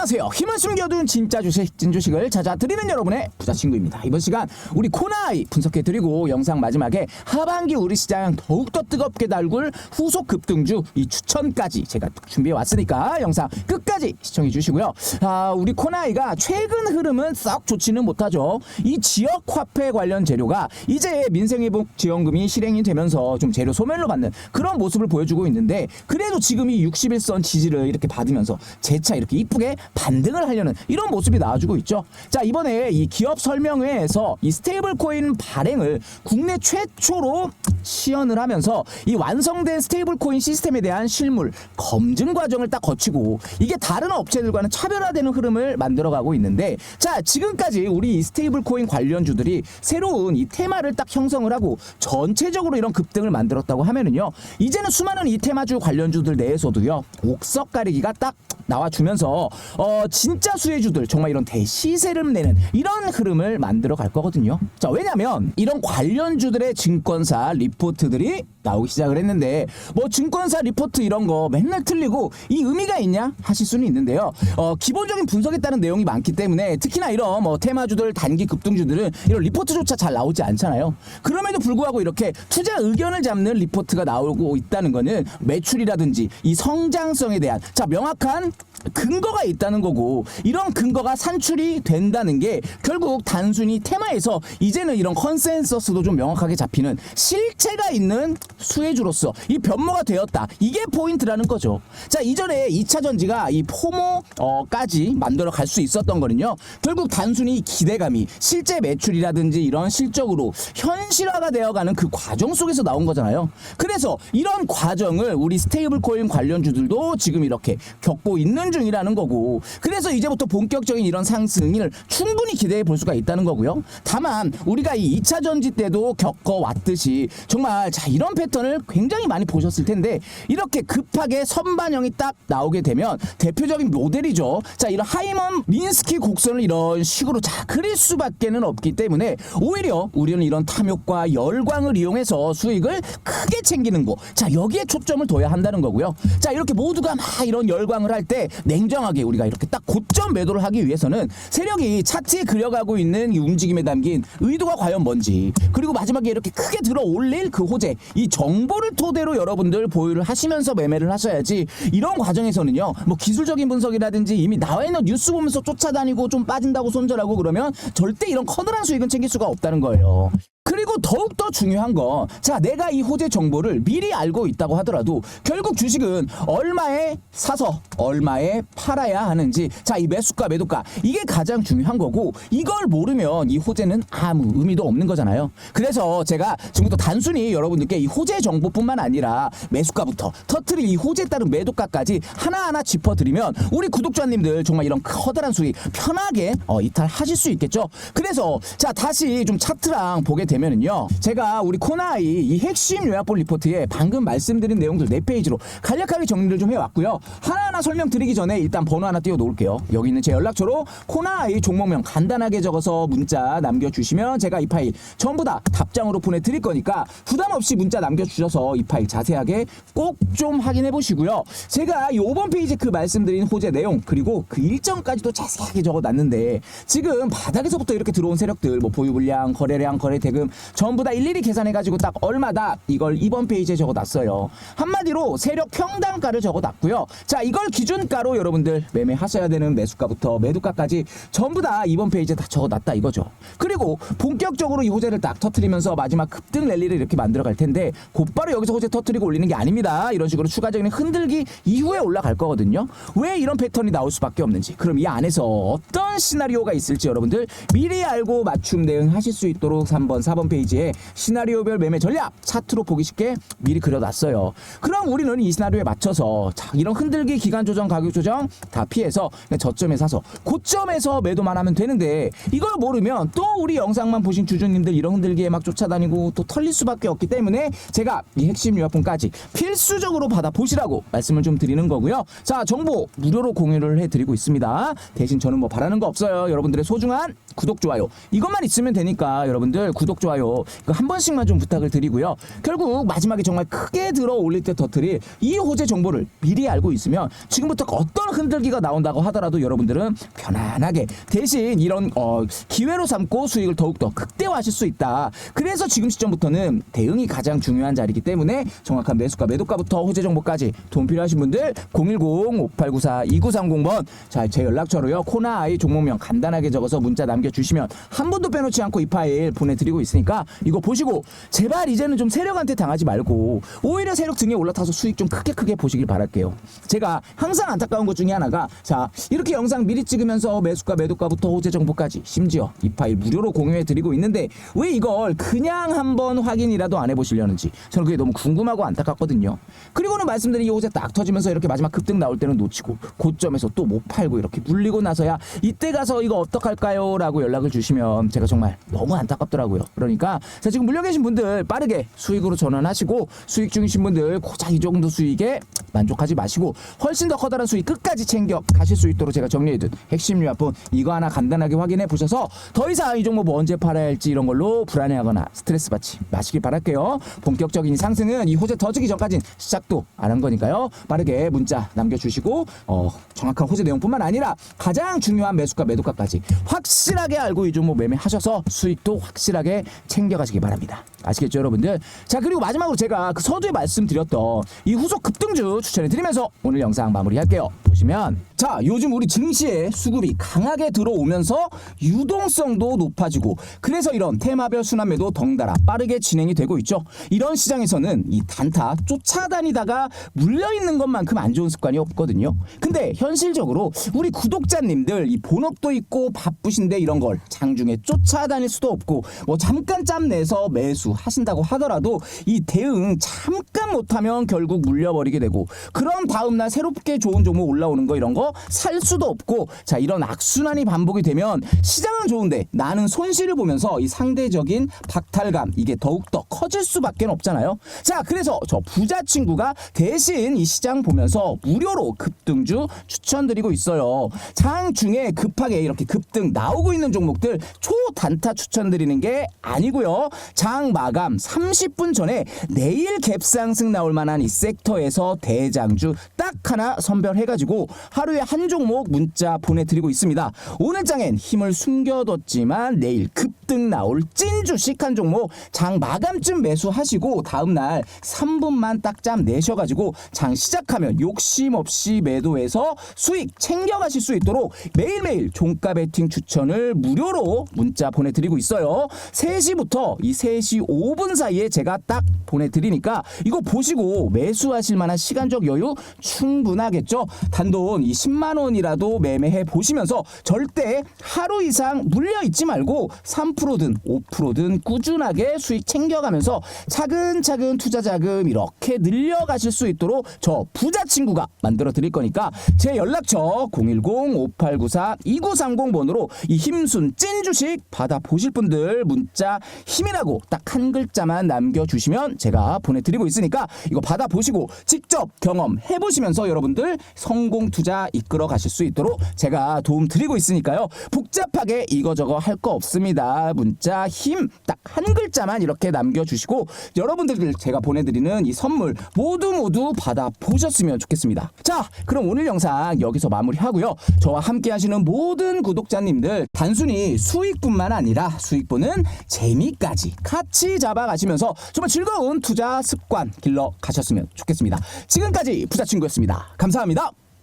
안녕하세요. 힘을 숨겨둔 진짜 주식, 찐주식을 찾아드리는 여러분의 부자친구입니다. 이번 시간 우리 코나이 분석해드리고 영상 마지막에 하반기 우리 시장 더욱더 뜨겁게 달굴 후속 급등주 이 추천까지 제가 준비해왔으니까 영상 끝까지 시청해 주시고요. 아, 우리 코나이가 최근 흐름은 썩 좋지는 못하죠. 이 지역 화폐 관련 재료가 이제 민생회복 지원금이 실행이 되면서 좀 재료 소멸로 받는 그런 모습을 보여주고 있는데 그래도 지금 이 61선 지지를 이렇게 받으면서 재차 이렇게 이쁘게 반등을 하려는 이런 모습이 나와주고 있죠. 자 이번에 이 기업 설명회에서 이 스테이블 코인 발행을 국내 최초로 시연을 하면서 이 완성된 스테이블 코인 시스템에 대한 실물 검증 과정을 딱 거치고 이게 다른 업체들과는 차별화되는 흐름을 만들어가고 있는데 자 지금까지 우리 이 스테이블 코인 관련주들이 새로운 이 테마를 딱 형성을 하고 전체적으로 이런 급등을 만들었다고 하면은요 이제는 수많은 이 테마주 관련주들 내에서도요 옥석 가리기가 딱 나와주면서 어 진짜 수혜주들 정말 이런 대시세를 내는 이런 흐름을 만들어 갈 거거든요. 자 왜냐면 이런 관련주들의 증권사 리포트들이 나오기 시작을 했는데 뭐 증권사 리포트 이런 거 맨날 틀리고 이 의미가 있냐 하실 수는 있는데요. 어 기본적인 분석에 따른 내용이 많기 때문에 특히나 이런 뭐 테마주들 단기 급등주들은 이런 리포트조차 잘 나오지 않잖아요. 그럼에도 불구하고 이렇게 투자 의견을 잡는 리포트가 나오고 있다는 거는 매출이라든지 이 성장성에 대한 자 명확한 근거가 있다는 거고 이런 근거가 산출이 된다는 게 결국 단순히 테마에서 이제는 이런 컨센서스도 좀 명확하게 잡히는 실체가 있는 수혜주로서 이 변모가 되었다. 이게 포인트라는 거죠. 자 이전에 2차 전지가 이 포모까지 만들어 갈 수 있었던 거는요. 결국 단순히 기대감이 실제 매출이라든지 이런 실적으로 현실화가 되어가는 그 과정 속에서 나온 거잖아요. 그래서 이런 과정을 우리 스테이블 코인 관련주들도 지금 이렇게 겪고 있는 중이라는 거고 그래서 이제부터 본격적인 이런 상승을 충분히 기대해 볼 수가 있다는 거고요. 다만 우리가 이 2차 전지 때도 겪어왔듯이 정말 자 이런 패턴을 굉장히 많이 보셨을 텐데 이렇게 급하게 선반영이 딱 나오게 되면 대표적인 모델이죠. 자 이런 하이먼 민스키 곡선을 이런 식으로 자 그릴 수밖에는 없기 때문에 오히려 우리는 이런 탐욕과 열광을 이용해서 수익을 크게 챙기는 거. 자 여기에 초점을 둬야 한다는 거고요. 자 이렇게 모두가 막 이런 열광을 할 때 냉정하게 우리가 이렇게 딱 고점 매도를 하기 위해서는 세력이 차트에 그려가고 있는 이 움직임에 담긴 의도가 과연 뭔지 그리고 마지막에 이렇게 크게 들어 올릴 그 호재 이 정보를 토대로 여러분들 보유를 하시면서 매매를 하셔야지 이런 과정에서는요 뭐 기술적인 분석이라든지 이미 나와 있는 뉴스 보면서 쫓아다니고 좀 빠진다고 손절하고 그러면 절대 이런 커다란 수익은 챙길 수가 없다는 거예요. 그리고 더욱더 중요한 건, 자, 내가 이 호재 정보를 미리 알고 있다고 하더라도, 결국 주식은 얼마에 사서 얼마에 팔아야 하는지, 자, 이 매수가, 매도가, 이게 가장 중요한 거고, 이걸 모르면 이 호재는 아무 의미도 없는 거잖아요. 그래서 제가 지금부터 단순히 여러분들께 이 호재 정보뿐만 아니라 매수가부터 터트릴 이 호재에 따른 매도가까지 하나하나 짚어드리면, 우리 구독자님들 정말 이런 커다란 수익 편하게 어, 이탈하실 수 있겠죠. 그래서, 자, 다시 좀 차트랑 보게 되면 은요. 제가 우리 코나이 이 핵심 요약본 리포트에 방금 말씀드린 내용들 네 페이지로 간략하게 정리를 좀 해왔고요. 하나하나 설명드리기 전에 일단 번호 하나 띄워 놓을게요. 여기 있는 제 연락처로 코나이 종목명 간단하게 적어서 문자 남겨주시면 제가 이 파일 전부 다 답장으로 보내드릴 거니까 부담 없이 문자 남겨주셔서 이 파일 자세하게 꼭 좀 확인해 보시고요. 제가 이 5번 페이지 그 말씀드린 호재 내용 그리고 그 일정까지도 자세하게 적어놨는데 지금 바닥에서부터 이렇게 들어온 세력들 뭐 보유 물량, 거래량, 거래 대금 전부 다 일일이 계산해가지고 딱 얼마다 이걸 2번 페이지에 적어놨어요. 한마디로 세력 평단가를 적어놨고요. 자 이걸 기준가로 여러분들 매매하셔야 되는 매수가부터 매도가까지 전부 다 2번 페이지에 다 적어놨다 이거죠. 그리고 본격적으로 이 호재를 딱 터트리면서 마지막 급등 랠리를 이렇게 만들어 갈 텐데 곧바로 여기서 호재 터트리고 올리는 게 아닙니다. 이런 식으로 추가적인 흔들기 이후에 올라갈 거거든요. 왜 이런 패턴이 나올 수밖에 없는지 그럼 이 안에서 어떤 시나리오가 있을지 여러분들 미리 알고 맞춤 대응하실 수 있도록 3번 4번 페이지에 시나리오별 매매 전략 차트로 보기 쉽게 미리 그려놨어요. 그럼 우리는 이 시나리오에 맞춰서 자, 이런 흔들기 기간 조정 가격 조정 다 피해서 저점에 사서 고점에서 매도만 하면 되는데 이걸 모르면 또 우리 영상만 보신 주주님들 이런 흔들기에 막 쫓아다니고 또 털릴 수밖에 없기 때문에 제가 이 핵심 요약본까지 필수적으로 받아 보시라고 말씀을 좀 드리는 거고요. 자 정보 무료로 공유를 해드리고 있습니다. 대신 저는 뭐 바라는 거 없어요. 여러분들의 소중한 구독 좋아요 이것만 있으면 되니까 여러분들 구독 좋아요 이거 한 번씩만 좀 부탁을 드리고요. 결국 마지막에 정말 크게 들어 올릴 때 터트릴 이 호재 정보를 미리 알고 있으면 지금부터 어떤 흔들기가 나온다고 하더라도 여러분들은 편안하게 대신 이런 어, 기회로 삼고 수익을 더욱더 극대화하실 수 있다. 그래서 지금 시점부터는 대응이 가장 중요한 자리이기 때문에 정확한 매수가 매도가부터 호재 정보까지 도움 필요하신 분들 010-5894-2930번 자 제 연락처로요 코나 아이 종목명 간단하게 적어서 문자 남겨주시면 한 번도 빼놓지 않고 이 파일 보내드리고 있으니 까 이거 보시고 제발 이제는 좀 세력한테 당하지 말고 오히려 세력 등에 올라타서 수익 좀 크게 크게 보시길 바랄게요 제가 항상 안타까운 것 중에 하나가 자 이렇게 영상 미리 찍으면서 매수가 매도가부터 호재 정보까지 심지어 이 파일 무료로 공유해 드리고 있는데 왜 이걸 그냥 한번 확인이라도 안 해보시려는지 저는 그게 너무 궁금하고 안타깝거든요 그리고는 말씀드린 이 호재 딱 터지면서 이렇게 마지막 급등 나올 때는 놓치고 고점에서 또 못 팔고 이렇게 물리고 나서야 이때 가서 이거 어떡할까요? 라고 연락을 주시면 제가 정말 너무 안타깝더라고요. 그러니까 자 지금 물려 계신 분들 빠르게 수익으로 전환하시고 수익 중이신 분들 고작 이 정도 수익에 만족하지 마시고 훨씬 더 커다란 수익 끝까지 챙겨 가실 수 있도록 제가 정리해둔 핵심 유아품 이거 하나 간단하게 확인해 보셔서 더 이상 이 종목 뭐 언제 팔아야 할지 이런 걸로 불안해하거나 스트레스 받지 마시길 바랄게요. 본격적인 상승은 이 호재 터지기 전까진 시작도 안 한 거니까요. 빠르게 문자 남겨주시고 어, 정확한 호재 내용뿐만 아니라 가장 중요한 매수가 매도가까지 확실하게 알고 이 종목 매매하셔서 수익도 확실하게 챙겨가시기 바랍니다. 아시겠죠 여러분들? 자 그리고 마지막으로 제가 그 서두에 말씀드렸던 이 후속 급등주 추천해 드리면서 오늘 영상 마무리할게요. 보시면 자 요즘 우리 증시에 수급이 강하게 들어오면서 유동성도 높아지고 그래서 이런 테마별 순환매도 덩달아 빠르게 진행이 되고 있죠. 이런 시장에서는 이 단타 쫓아다니다가 물려있는 것만큼 안 좋은 습관이 없거든요. 근데 현실적으로 우리 구독자님들 이 본업도 있고 바쁘신데 이런 걸 장중에 쫓아다닐 수도 없고 뭐 잠깐 짬 내서 매수 하신다고 하더라도 이 대응 잠깐 못하면 결국 물려버리게 되고 그럼 다음날 새롭게 좋은 종목 올라오 는 거 이런 거 살 수도 없고 자 이런 악순환이 반복이 되면 시장은 좋은데 나는 손실을 보면서 이 상대적인 박탈감 이게 더욱더 커질 수밖에 없잖아요. 자 그래서 저 부자 친구가 대신 이 시장 보면서 무료로 급등주 추천드리고 있어요. 장 중에 급하게 이렇게 급등 나오고 있는 종목들 초단타 추천드리는 게 아니고요. 장 마감 30분 전에 내일 갭상승 나올 만한 이 섹터에서 대장주 딱 하나 선별해가지고 하루에 한 종목 문자 보내드리고 있습니다. 오늘 장엔 힘을 숨겨뒀지만 내일 급등 나올 찐 주식 한 종목 장 마감쯤 매수하시고 다음날 3분만 딱짬 내셔가지고 장 시작하면 욕심 없이 매도해서 수익 챙겨가실 수 있도록 매일매일 종가 베팅 추천을 무료로 문자 보내드리고 있어요. 3시부터 이 3시 5분 사이에 제가 딱 보내드리니까 이거 보시고 매수하실 만한 시간적 여유 충분하겠죠. 단돈 이 10만 원이라도 매매해 보시면서 절대 하루 이상 물려 있지 말고 3%든 5%든 꾸준하게 수익 챙겨가면서 차근차근 투자 자금 이렇게 늘려가실 수 있도록 저 부자 친구가 만들어 드릴 거니까 제 연락처 010-5894-2930번으로 이 힘순 찐 주식 받아 보실 분들 문자 힘이라고 딱 한 글자만 남겨주시면 제가 보내드리고 있으니까 이거 받아 보시고 직접 경험해 보시면서 여러분들 성공 투자 이끌어 가실 수 있도록 제가 도움 드리고 있으니까요. 복잡하게 이거저거 할 거 없습니다. 문자 힘 딱 한 글자만 이렇게 남겨주시고 여러분들 제가 보내드리는 이 선물 모두 모두 받아 보셨으면 좋겠습니다. 자 그럼 오늘 영상 여기서 마무리하고요. 저와 함께 하시는 모든 구독자님들 단순히 수익뿐만 아니라 수익 보는 재미까지 같이 잡아가시면서 정말 즐거운 투자 습관 길러 가셨으면 좋겠습니다. 지금까지 부자친구였습니다. 감사합니다